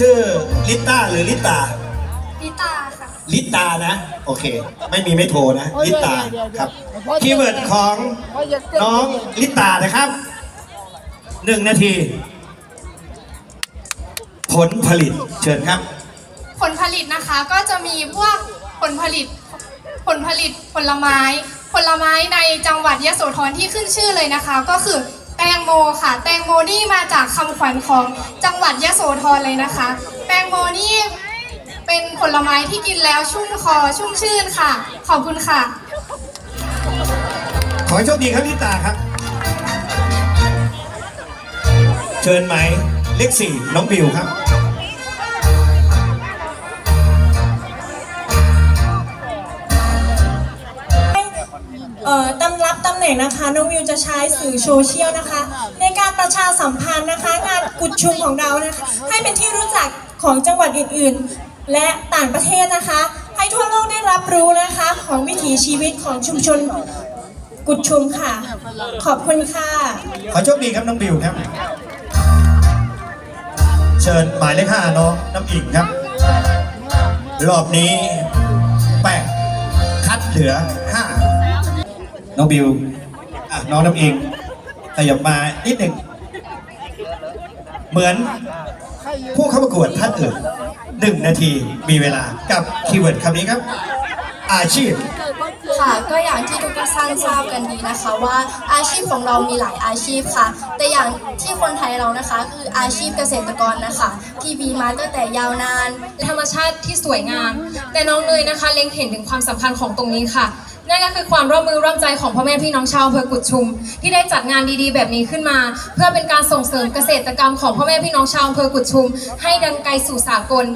ชื่อลิต้าหรือลิตา ลิตาค่ะ ลิตานะ โอเค ไม่มีไม่โทรนะ ลิตาครับคีย์เวิร์ดของน้องลิตานะครับหนึ่งนาที ผลผลิตเชิญครับ ผลผลิตนะคะก็จะมีพวกผลผลิต ผลผลิตผลไม้ ผลไม้ในจังหวัดยโสธรที่ขึ้นชื่อเลยนะคะ ก็คือ แตงโมค่ะ แตงโมนี่มาจากคำขวัญของจังหวัดยโสธรเลยนะคะ แตงโมนี่เป็นผลไม้ที่กินแล้วชุ่มคอชุ่มชื่นค่ะ ขอบคุณค่ะ ขอให้โชคดีครับลิตาครับ เชิญไหมายเลขสี่น้องบิวครับ เอ่อตำรับตำแหน่งนะคะน้องวิวจะใช้สื่อโซเชียลนะคะ ในการประชาสัมพันธ์นะคะ งานกุดชุมของเรานะคะให้เป็นที่รู้จักของจังหวัดอื่นๆ และต่างประเทศนะคะ ให้ทั่วโลกได้รับรู้นะคะ ของวิถีชีวิตของชุมชนกุดชุมค่ะ ขอบคุณค่ะ ขอโชคดีครับน้องบิวครับ เชิญหมายเลขห้าน้องน้ำอิงครับ รอบนี้แปดคัดเหลือห้า น้องบิวอะน้องน้ำอิงขยับมานิดหนึ่งเหมือนผู้เข้าประกวดท่านอื่นหนึ่งนาทีมีเวลากับคีย์เวิร์ดคำนี้ครับ อาชีพค่ะก็อย่างที่ทุกท่านทราบกันดีนะคะว่าอาชีพของเรามีหลายอาชีพค่ะ แต่อย่างที่คนไทยเรานะคะ คืออาชีพเกษตรกรนะคะที่มีมาตั้งแต่ยาวนาน ธรรมชาติที่สวยงาม แต่น้องเนยนะคะเล็งเห็นถึงความสำคัญของตรงนี้ค่ะ นั่นก็คือความร่วมมือร่วมใจของพ่อแม่พี่น้องชาวอำเภอกุดชุม ที่ได้จัดงานดีๆ แบบนี้ขึ้นมา เพื่อเป็นการส่งเสริมเกษตรกรรมของพ่อแม่พี่น้องชาวอำเภอกุดชุม ให้ดังไกลสู่สากล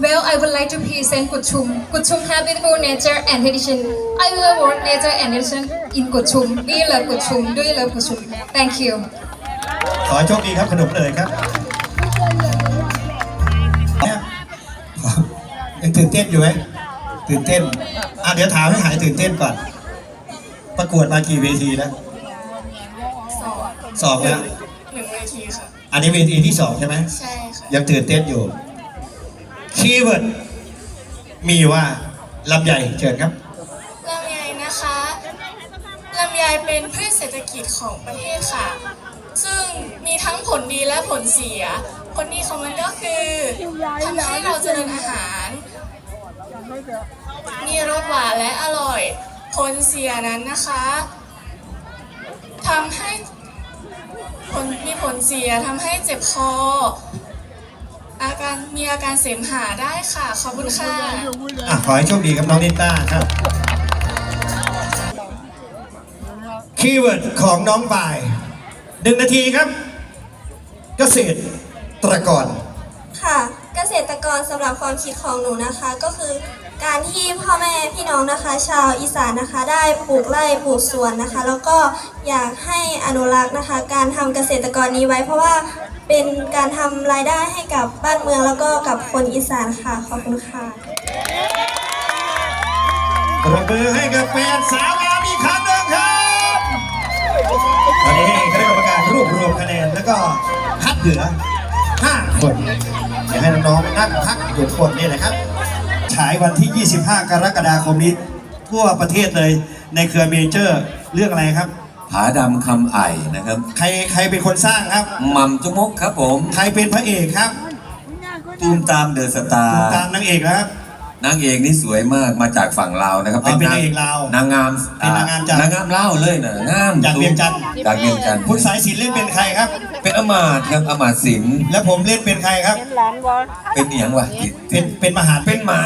Well, I would like to present Kuchum. Kuchum have beautiful nature and tradition. I love world nature and tradition in Kuchum. We love Kuchum. Do you love Kuchum? Thank you. ขอโชคดีครับขนมเลยครับยังตื่นเต้นอยู่ไหม ตื่นเต้นอะเดี๋ยวถามให้หายตื่นเต้นก่อน ประกวดมากี่เวทีแล้วสองแล้วหนึ่งนาทีค่ะ อันนี้เวทีที่สองใช่ไหมใช่ค่ะ ยังตื่นเต้นอยู่ คีย์เวิร์ดมีว่าลำใหญ่เชิญครับลำไยนะคะลำไยเป็นพืชเศรษฐกิจของประเทศค่ะ ซึ่งมีทั้งผลดีและผลเสีย ผลดีของมันก็คือทำให้เราเจริญอาหารมี รสหวานและอร่อยผลเสียนั้นนะคะทำให้ผลมีผลเสียทำให้เจ็บคอ อาการมีอาการเสมหะได้ค่ะ ขอบคุณค่ะอะขอให้โชคดีครับน้องนิต้าครับคีย์เวิร์ดของน้องปายหนึ่งนาทีครับ เกษตรกร ค่ะ เกษตรกรสำหรับความคิดของหนูนะคะก็คือ การที่พ่อแม่พี่น้องนะคะ ชาวอีสานนะคะ ได้ปลูกไร่ปลูกสวนนะคะ แล้วก็อยากให้อนุรักษ์นะคะ การทำเกษตรกรนี้ไว้ เพราะว่าเป็นการทำรายได้ให้กับบ้านเมืองแล้วก็กับคนอีสานค่ะขอบคุณค่ะปรบมือให้กับแฟนสาวงามอีกครั้งหนึ่งครับตอนนี้คณะกรรมการรวบรวมคะแนนแล้วก็คัดเหลือ 5 คนอยากให้น้องๆนั่งพักอยู่คนนี่แหละครับ ฉายวันที่ 25 กรกฎาคมนี้ ทั่วประเทศเลยในเครือเมเจอร์เรื่องอะไรครับ ผาดำคำไอ่นะครับ ใครใครเป็นคนสร้างครับมัมจุมกครับผม ใครเป็นพระเอกครับตูมตามเดอะสตาร์ตามนางเอกนะครับ นางเอกนี่สวยมากมาจากฝั่งลาวนะครับอ๋อเป็นนางเอกลาวนางงามเป็นนางงามจาก นางงามลาวเลยนะงามจากเวียงจันทร์จากเวียงจันทร์คุณสายสินเล่นเป็นใครครับ เป็นอมาตย์ครับอมาตย์ศิลป์แล้วผมเล่นเป็นใครครับ เป็นเอียงวะเป็นเป็นมหาดเป็นหมา